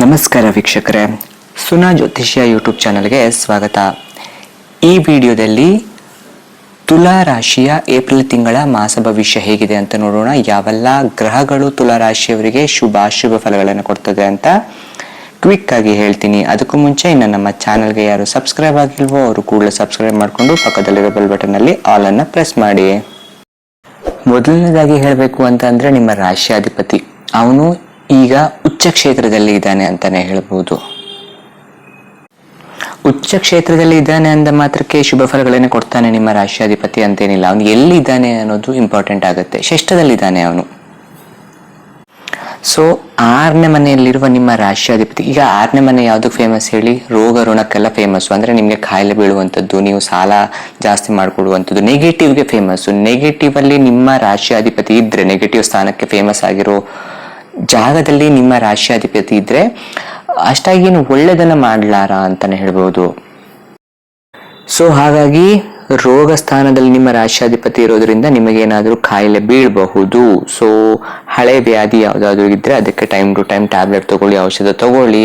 ನಮಸ್ಕಾರ ವೀಕ್ಷಕರೇ. ಸುನಾ ಜ್ಯೋತಿಷ್ಯ ಯೂಟ್ಯೂಬ್ ಚಾನಲ್ಗೆ ಸ್ವಾಗತ. ಈ ವಿಡಿಯೋದಲ್ಲಿ ತುಲಾ ರಾಶಿಯ ಏಪ್ರಿಲ್ ತಿಂಗಳ ಮಾಸ ಭವಿಷ್ಯ ಹೇಗಿದೆ ಅಂತ ನೋಡೋಣ. ಯಾವೆಲ್ಲ ಗ್ರಹಗಳು ತುಲಾ ರಾಶಿಯವರಿಗೆ ಶುಭ, ಅಶುಭ ಫಲಗಳನ್ನು ಕೊಡ್ತದೆ ಅಂತ ಕ್ವಿಕ್ ಆಗಿ ಹೇಳ್ತೀನಿ. ಅದಕ್ಕೂ ಮುಂಚೆ ಇನ್ನು ನಮ್ಮ ಚಾನಲ್ಗೆ ಯಾರು ಸಬ್ಸ್ಕ್ರೈಬ್ ಆಗಿಲ್ವೋ ಅವರು ಕೂಡಲೇ ಸಬ್ಸ್ಕ್ರೈಬ್ ಮಾಡಿಕೊಂಡು ಪಕ್ಕದಲ್ಲಿರೋ ಬೆಲ್ ಬಟನಲ್ಲಿ ಆಲ್ ಅನ್ನ ಪ್ರೆಸ್ ಮಾಡಿ. ಮೊದಲನೇದಾಗಿ ಹೇಳಬೇಕು ಅಂತ ಅಂದರೆ ನಿಮ್ಮ ರಾಶಿಯಾಧಿಪತಿ. ಅವನು ಈಗ ಉಚ್ಚ ಕ್ಷೇತ್ರದಲ್ಲಿ ಇದ್ದಾನೆ ಅಂತಾನೆ ಹೇಳ್ಬೋದು. ಉಚ್ಚ ಕ್ಷೇತ್ರದಲ್ಲಿ ಇದ್ದಾನೆ ಅಂದ ಮಾತ್ರಕ್ಕೆ ಶುಭ ಫಲಗಳನ್ನೇ ಕೊಡ್ತಾನೆ ನಿಮ್ಮ ರಾಷ್ಟ್ರಾಧಿಪತಿ ಅಂತೇನಿಲ್ಲ. ಅವನು ಎಲ್ಲಿದ್ದಾನೆ ಅನ್ನೋದು ಇಂಪಾರ್ಟೆಂಟ್ ಆಗುತ್ತೆ. ಶ್ರೇಷ್ಠದಲ್ಲಿದ್ದಾನೆ ಅವನು. ಸೊ ಆರನೇ ಮನೆಯಲ್ಲಿರುವ ನಿಮ್ಮ ರಾಷ್ಟ್ರಾಧಿಪತಿ, ಈಗ ಆರನೇ ಮನೆ ಯಾವುದು ಫೇಮಸ್ ಹೇಳಿ? ರೋಗ ಋಣಕ್ಕೆಲ್ಲ ಫೇಮಸ್ ಅಂದರೆ ನಿಮಗೆ ಕಾಯಿಲೆ ಬೀಳುವಂಥದ್ದು, ನೀವು ಸಾಲ ಜಾಸ್ತಿ ಮಾಡಿಕೊಡುವಂಥದ್ದು ನೆಗೆಟಿವ್ಗೆ ಫೇಮಸ್ಸು ನೆಗೆಟಿವಲ್ಲಿ ನಿಮ್ಮ ರಾಷ್ಟ್ರಾಧಿಪತಿ ಇದ್ರೆ ನೆಗೆಟಿವ್ ಸ್ಥಾನಕ್ಕೆ ಫೇಮಸ್ ಆಗಿರೋ ಜಾಗದಲ್ಲಿ ನಿಮ್ಮ ರಾಶ್ಯಾಧಿಪತಿ ಇದ್ರೆ ಅಷ್ಟಾಗಿ ಏನು ಮಾಡಲಾರ ಮಾಡ್ಲಾರ ಅಂತಾನೆ ಹೇಳ್ಬೋದು. ಸೊ ಹಾಗಾಗಿ ರೋಗ ಸ್ಥಾನದಲ್ಲಿ ನಿಮ್ಮ ರಾಶ್ಯಾಧಿಪತಿ ಇರೋದ್ರಿಂದ ನಿಮಗೇನಾದರೂ ಕಾಯಿಲೆ ಬೀಳಬಹುದು. ಸೊ ಹಳೆ ವ್ಯಾಧಿ ಯಾವುದಾದ್ರೂ ಇದ್ರೆ ಅದಕ್ಕೆ ಟೈಮ್ ಟು ಟೈಮ್ ಟ್ಯಾಬ್ಲೆಟ್ ತೊಗೊಳ್ಳಿ, ಔಷಧ ತಗೊಳ್ಳಿ.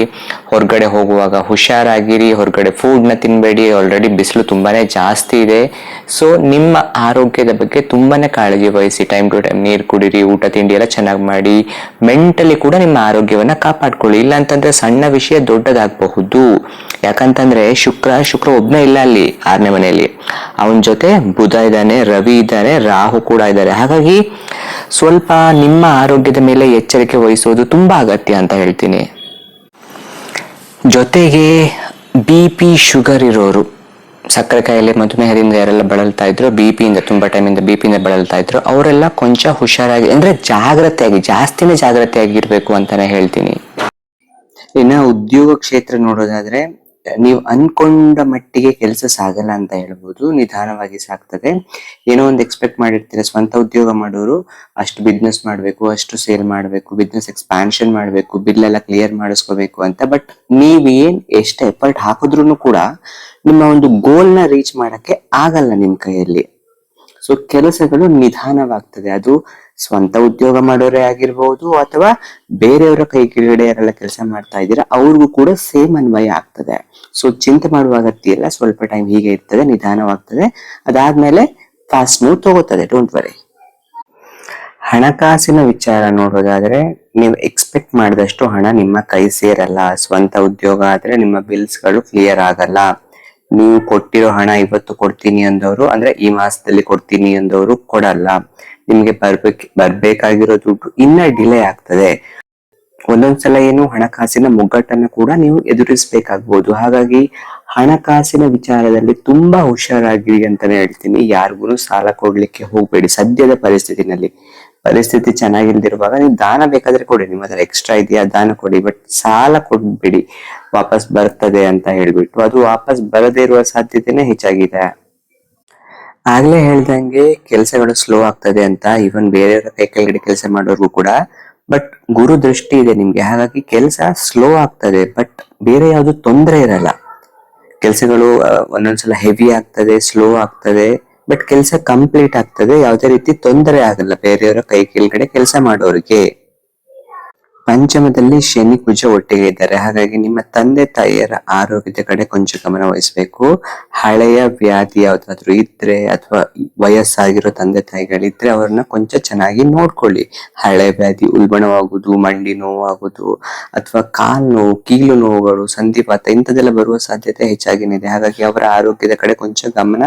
ಹೊರಗಡೆ ಹೋಗುವಾಗ ಹುಷಾರಾಗಿರಿ, ಹೊರಗಡೆ ಫುಡ್ನ ತಿನ್ನಬೇಡಿ ಆಲ್ರೆಡಿ ಬಿಸಿಲು ತುಂಬಾನೇ ಜಾಸ್ತಿ ಇದೆ. ಸೊ ನಿಮ್ಮ ಆರೋಗ್ಯದ ಬಗ್ಗೆ ತುಂಬಾನೇ ಕಾಳಜಿ ವಹಿಸಿ ಟೈಮ್ ಟು ಟೈಮ್ ನೀರು ಕುಡೀರಿ, ಊಟ ತಿಂಡಿ ಎಲ್ಲ ಚೆನ್ನಾಗಿ ಮಾಡಿ ಮೆಂಟಲಿ ಕೂಡ ನಿಮ್ಮ ಆರೋಗ್ಯವನ್ನ ಕಾಪಾಡ್ಕೊಳ್ಳಿ. ಇಲ್ಲ ಅಂತಂದ್ರೆ ಸಣ್ಣ ವಿಷಯ ದೊಡ್ಡದಾಗಬಹುದು. ಯಾಕಂತಂದ್ರೆ ಶುಕ್ರ ಶುಕ್ರ ಒಬ್ಬನೇ ಇಲ್ಲ ಅಲ್ಲಿ, ಆರನೇ ಮನೆಯಲ್ಲಿ. ಅವನ ಜೊತೆ ಬುಧ ಇದ್ದಾನೆ, ರವಿ ಇದ್ದಾನೆ ರಾಹು ಕೂಡ ಇದ್ದಾರೆ. ಹಾಗಾಗಿ ಸ್ವಲ್ಪ ನಿಮ್ಮ ಆರೋಗ್ಯದ ಮೇಲೆ ಎಚ್ಚರಿಕೆ ವಹಿಸೋದು ತುಂಬಾ ಅಗತ್ಯ ಅಂತ ಹೇಳ್ತೀನಿ. ಜೊತೆಗೆ ಬಿ ಪಿ ಶುಗರ್ ಇರೋರು, ಸಕ್ಕರೆ ಕಾಯಿಲೆ ಮಧುಮೇಹದಿಂದ ಯಾರೆಲ್ಲ ಬಳಲ್ತಾ ಇದ್ರು ಬಿ ಪಿಯಿಂದ ತುಂಬಾ ಟೈಮಿಂದ ಬಿ ಪಿಯಿಂದ ಬಳಲ್ತಾ ಇದ್ರು, ಅವರೆಲ್ಲ ಕೊಂಚ ಹುಷಾರಾಗಿ, ಅಂದ್ರೆ ಜಾಗ್ರತೆಯಾಗಿ, ಜಾಸ್ತಿನೇ ಜಾಗ್ರತೆಯಾಗಿರ್ಬೇಕು ಅಂತಾನೆ ಹೇಳ್ತೀನಿ. ಇನ್ನ ಉದ್ಯೋಗ ಕ್ಷೇತ್ರ ನೋಡೋದಾದ್ರೆ ನೀವು ಅನ್ಕೊಂಡ ಮಟ್ಟಿಗೆ ಕೆಲಸ ಸಾಗಲ್ಲ ಅಂತ ಹೇಳ್ಬೋದು. ನಿಧಾನವಾಗಿ ಸಾಗ್ತದೆ. ಏನೋ ಒಂದು ಎಕ್ಸ್ಪೆಕ್ಟ್ ಮಾಡಿರ್ತೀರ. ಸ್ವಂತ ಉದ್ಯೋಗ ಮಾಡೋರು ಅಷ್ಟು ಬಿಸ್ನೆಸ್ ಮಾಡಬೇಕು, ಅಷ್ಟು ಸೇಲ್ ಮಾಡಬೇಕು ಬಿಸ್ನೆಸ್ ಎಕ್ಸ್ಪಾನ್ಷನ್ ಮಾಡಬೇಕು ಬಿಲ್ ಎಲ್ಲ ಕ್ಲಿಯರ್ ಮಾಡಿಸ್ಕೋಬೇಕು ಅಂತ. ಬಟ್ ನೀವೇನ್ ಎಷ್ಟು ಎಫರ್ಟ್ ಹಾಕಿದ್ರು ಕೂಡ ನಿಮ್ಮ ಒಂದು ಗೋಲ್ನ ರೀಚ್ ಮಾಡಕ್ಕೆ ಆಗಲ್ಲ ನಿಮ್ಮ ಕೈಯಲ್ಲಿ. ಸೊ ಕೆಲಸಗಳು ನಿಧಾನವಾಗ್ತದೆ. ಅದು ಸ್ವಂತ ಉದ್ಯೋಗ ಮಾಡೋರೇ ಆಗಿರ್ಬೋದು ಅಥವಾ ಬೇರೆಯವರ ಕೈ ಕೆಳಗಡೆ ಯಾರೆಲ್ಲ ಕೆಲಸ ಮಾಡ್ತಾ ಇದ್ದೀರಾ, ಅವ್ರಿಗೂ ಕೂಡ ಸೇಮ್ ಅನ್ವಯ ಆಗ್ತದೆ. ಸೊ ಚಿಂತೆ ಮಾಡುವ ಅಗತ್ಯ ಇಲ್ಲ ಸ್ವಲ್ಪ ಟೈಮ್ ಹೀಗೆ ಇರ್ತದೆ, ನಿಧಾನವಾಗ್ತದೆ. ಅದಾದ್ಮೇಲೆ ಫಾಸ್ಟ್ ಮೂವ್ ತಗೋತದೆ ಡೋಂಟ್ ವರಿ ಹಣಕಾಸಿನ ವಿಚಾರ ನೋಡೋದಾದ್ರೆ, ನೀವು ಎಕ್ಸ್ಪೆಕ್ಟ್ ಮಾಡಿದಷ್ಟು ಹಣ ನಿಮ್ಮ ಕೈ ಸೇರಲ್ಲ. ಸ್ವಂತ ಉದ್ಯೋಗ ಆದ್ರೆ ನಿಮ್ಮ ಬಿಲ್ಸ್ಗಳು ಕ್ಲಿಯರ್ ಆಗಲ್ಲ. ನೀವು ಕೊಟ್ಟಿರೋ ಹಣ ಇವತ್ತು ಕೊಡ್ತೀನಿ ಅಂದವರು, ಅಂದ್ರೆ ಈ ಮಾಸದಲ್ಲಿ ಕೊಡ್ತೀನಿ ಅಂದವರು ಕೊಡಲ್ಲ. ನಿಮ್ಗೆ ಬರ್ಬೇಕ್, ಬರ್ಬೇಕಾಗಿರೋ ದುಡ್ಡು ಇನ್ನ ಡಿಲೇ ಆಗ್ತದೆ. ಒಂದೊಂದ್ಸಲ ಏನು ಹಣಕಾಸಿನ ಮುಗ್ಗಟ್ಟನ್ನ ಕೂಡ ನೀವು ಎದುರಿಸಬೇಕಾಗ್ಬೋದು. ಹಾಗಾಗಿ ಹಣಕಾಸಿನ ವಿಚಾರದಲ್ಲಿ ತುಂಬಾ ಹುಷಾರಾಗಿರಿ ಅಂತಾನೆ ಹೇಳ್ತೀನಿ. ಯಾರಿಗೂ ಸಾಲ ಕೊಡ್ಲಿಕ್ಕೆ ಹೋಗ್ಬೇಡಿ. ಸದ್ಯದ ಪರಿಸ್ಥಿತಿನಲ್ಲಿ. ಪರಿಸ್ಥಿತಿ ಚೆನ್ನಾಗಿಲ್ದಿರುವಾಗ ನೀವು ದಾನ ಬೇಕಾದ್ರೆ ಕೊಡಿ. ನಿಮ್ಮ ಹತ್ರ ಎಕ್ಸ್ಟ್ರಾ ಇದೆಯಾ? ದಾನ ಕೊಡಿ. ಬಟ್ ಸಾಲ ಕೊಡ್ಬೇಡಿ. ವಾಪಸ್ ಬರ್ತದೆ ಅಂತ ಹೇಳ್ಬಿಟ್ಟು. ಅದು ವಾಪಸ್ ಬರದೇ ಇರುವ ಸಾಧ್ಯತೆನೇ ಹೆಚ್ಚಾಗಿದೆ. ಆಗ್ಲೇ ಹೇಳ್ದಂಗೆ ಕೆಲಸಗಳು ಸ್ಲೋ ಆಗ್ತದೆ ಅಂತ ಈವನ್ ಬೇರೆಯವರ ಕೈ ಕೆಳಗಡೆ ಕೆಲಸ ಮಾಡೋರ್ಗೂ ಕೂಡ. ಬಟ್ ಗುರು ದೃಷ್ಟಿ ಇದೆ ನಿಮ್ಗೆ. ಹಾಗಾಗಿ ಕೆಲಸ ಸ್ಲೋ ಆಗ್ತದೆ ಬಟ್ ಬೇರೆ ಯಾವ್ದು ತೊಂದರೆ ಇರಲ್ಲ. ಕೆಲಸಗಳು ಒಂದೊಂದ್ಸಲ ಹೆವಿ ಆಗ್ತದೆ ಸ್ಲೋ ಆಗ್ತದೆ ಬಟ್ ಕೆಲಸ ಕಂಪ್ಲೀಟ್ ಆಗ್ತದೆ. ಯಾವುದೇ ರೀತಿ ತೊಂದರೆ ಆಗಲ್ಲ ಬೇರೆಯವರ ಕೈ ಕೆಳಗಡೆ ಕೆಲಸ ಮಾಡೋರಿಗೆ. ಪಂಚಮದಲ್ಲಿ ಶನಿ ಕುಜ ಒಟ್ಟಿಗೆ ಇದ್ದಾರೆ ಹಾಗಾಗಿ ನಿಮ್ಮ ತಂದೆ, ತಾಯಿಯರ ಆರೋಗ್ಯದ ಕಡೆ ಕೊಂಚ ಗಮನ ವಹಿಸಬೇಕು. ಹಳೆಯ ವ್ಯಾಧಿ ಯಾವ್ದಾದ್ರು ಇದ್ರೆ ಅಥವಾ ವಯಸ್ಸಾಗಿರೋ ತಂದೆ, ತಾಯಿಗಳಿದ್ರೆ ಅವ್ರನ್ನ ಕೊಂಚ ಚೆನ್ನಾಗಿ ನೋಡ್ಕೊಳ್ಳಿ. ಹಳೆ ವ್ಯಾಧಿ ಉಲ್ಬಣವಾಗುವುದು, ಮಂಡಿ ನೋವಾಗುವುದು, ಅಥವಾ ಕಾಲ್ ನೋವು, ಕೀಲು ನೋವುಗಳು ಸಂಧಿಪಾತ ಇಂಥದ್ದೆಲ್ಲ ಬರುವ ಸಾಧ್ಯತೆ ಹೆಚ್ಚಾಗಿನಿದೆ. ಹಾಗಾಗಿ ಅವರ ಆರೋಗ್ಯದ ಕಡೆ ಕೊಂಚ ಗಮನ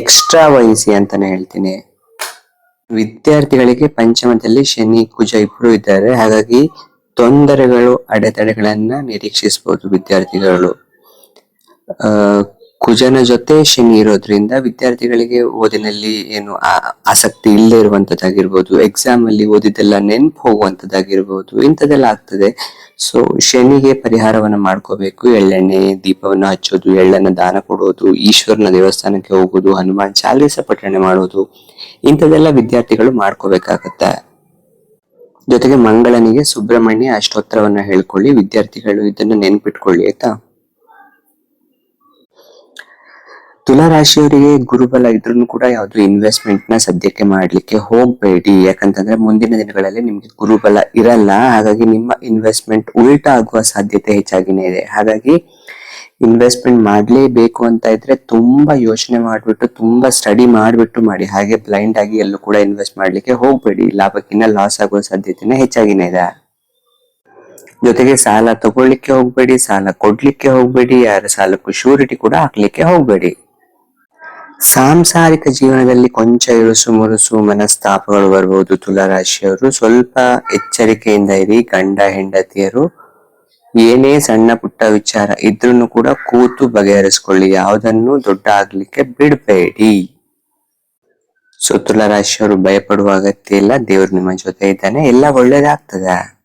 ಎಕ್ಸ್ಟ್ರಾ ವಹಿಸಿ ಅಂತಾನೆ ಹೇಳ್ತೀನಿ. ವಿದ್ಯಾರ್ಥಿಗಳಿಗೆ ಪಂಚಮದಲ್ಲಿ ಶನಿ, ಕುಜ ಇಬ್ರು ಇದ್ದಾರೆ. ಹಾಗಾಗಿ ತೊಂದರೆಗಳು, ಅಡೆತಡೆಗಳನ್ನ ನಿರೀಕ್ಷಿಸಬಹುದು ವಿದ್ಯಾರ್ಥಿಗಳು. ಕುಜನ ಜೊತೆ ಶನಿ ಇರೋದ್ರಿಂದ ವಿದ್ಯಾರ್ಥಿಗಳಿಗೆ ಓದಿನಲ್ಲಿ ಏನು ಆಸಕ್ತಿ ಇಲ್ಲದೆ ಇರುವಂತದ್ದಾಗಿರ್ಬೋದು. ಎಕ್ಸಾಮ್ ಅಲ್ಲಿ ಓದಿದ್ದೆಲ್ಲ ನೆನ್ಪು ಹೋಗುವಂತದ್ದಾಗಿರ್ಬೋದು. ಇಂಥದ್ದೆಲ್ಲ ಆಗ್ತದೆ. ಸೊ ಶನಿಗೆ ಪರಿಹಾರವನ್ನ ಮಾಡ್ಕೋಬೇಕು. ಎಳ್ಳೆಣ್ಣೆ, ದೀಪವನ್ನ ಹಚ್ಚೋದು, ಎಳ್ಳನ್ನ ದಾನ ಕೊಡೋದು, ಈಶ್ವರನ ದೇವಸ್ಥಾನಕ್ಕೆ ಹೋಗೋದು, ಹನುಮಾನ್ ಚಾಲೀಸ ಪಠಣೆ ಮಾಡೋದು. ಇಂಥದ್ದೆಲ್ಲ ವಿದ್ಯಾರ್ಥಿಗಳು ಮಾಡ್ಕೋಬೇಕಾಗತ್ತೆ. ಜೊತೆಗೆ ಮಂಗಳನಿಗೆ ಸುಬ್ರಹ್ಮಣ್ಯ ಅಷ್ಟೋತ್ತರವನ್ನ ಹೇಳ್ಕೊಳ್ಳಿ, ವಿದ್ಯಾರ್ಥಿಗಳು ಇದನ್ನ ನೆನ್ಪಿಟ್ಕೊಳ್ಳಿ, ಆಯ್ತಾ? ತುಲಾ ರಾಶಿಯವರಿಗೆ ಗುರುಬಲ ಇದ್ರೂ ಕೂಡ ಯಾವ್ದು ಇನ್ವೆಸ್ಟ್ಮೆಂಟ್ನ ಸದ್ಯಕ್ಕೆ ಮಾಡ್ಲಿಕ್ಕೆ ಹೋಗ್ಬೇಡಿ. ಯಾಕಂತಂದ್ರೆ ಮುಂದಿನ ದಿನಗಳಲ್ಲಿ ನಿಮ್ಗೆ ಗುರುಬಲ ಇರಲ್ಲ. ಹಾಗಾಗಿ ನಿಮ್ಮ ಇನ್ವೆಸ್ಟ್ಮೆಂಟ್ ಉಲ್ಟಾ ಆಗುವ ಸಾಧ್ಯತೆ ಹೆಚ್ಚಾಗಿನೇ ಇದೆ. ಹಾಗಾಗಿ ಇನ್ವೆಸ್ಟ್ಮೆಂಟ್ ಮಾಡಲೇಬೇಕು ಅಂತ ಇದ್ರೆ ತುಂಬಾ ಯೋಚನೆ ಮಾಡಿಬಿಟ್ಟು, ತುಂಬಾ ಸ್ಟಡಿ ಮಾಡಿಬಿಟ್ಟು ಮಾಡಿ. ಹಾಗೆ ಬ್ಲೈಂಡ್ ಆಗಿ ಎಲ್ಲೂ ಕೂಡ ಇನ್ವೆಸ್ಟ್ ಮಾಡ್ಲಿಕ್ಕೆ ಹೋಗಬೇಡಿ. ಲಾಭಕ್ಕಿಂತ ಲಾಸ್ ಆಗುವ ಸಾಧ್ಯತೆನೇ ಹೆಚ್ಚಾಗಿನೇ ಇದೆ. ಜೊತೆಗೆ ಸಾಲ ತಗೊಳ್ಳಿಕ್ಕೆ ಹೋಗಬೇಡಿ, ಸಾಲ ಕೊಡ್ಲಿಕ್ಕೆ ಹೋಗ್ಬೇಡಿ, ಯಾರ ಸಾಲಕ್ಕೂ ಶ್ಯೂರಿಟಿ ಕೂಡ ಹಾಕ್ಲಿಕ್ಕೆ ಹೋಗ್ಬೇಡಿ. ಸಾಂಸಾರಿಕ ಜೀವನದಲ್ಲಿ ಕೊಂಚ ಇರುಸು ಮುರುಸು ಮನಸ್ತಾಪಗಳು ಬರಬಹುದು ತುಲಾರಾಶಿಯವರು. ಸ್ವಲ್ಪ ಎಚ್ಚರಿಕೆಯಿಂದ ಇರಿ, ಗಂಡ ಹೆಂಡತಿಯರು. ಏನೇ ಸಣ್ಣ ಪುಟ್ಟ ವಿಚಾರ ಇದ್ರೂ ಕೂಡ ಕೂತು ಬಗೆಹರಿಸ್ಕೊಳ್ಳಿ. ಯಾವುದನ್ನು ದೊಡ್ಡ ಆಗ್ಲಿಕ್ಕೆ ಬಿಡಬೇಡಿ. ಸೊ ತುಲಾ ರಾಶಿಯವರು ಭಯಪಡುವ ಅಗತ್ಯ ಇಲ್ಲ. ದೇವ್ರು ನಿಮ್ಮ ಜೊತೆ ಇದ್ದಾನೆ. ಎಲ್ಲ ಒಳ್ಳೇದಾಗ್ತದೆ.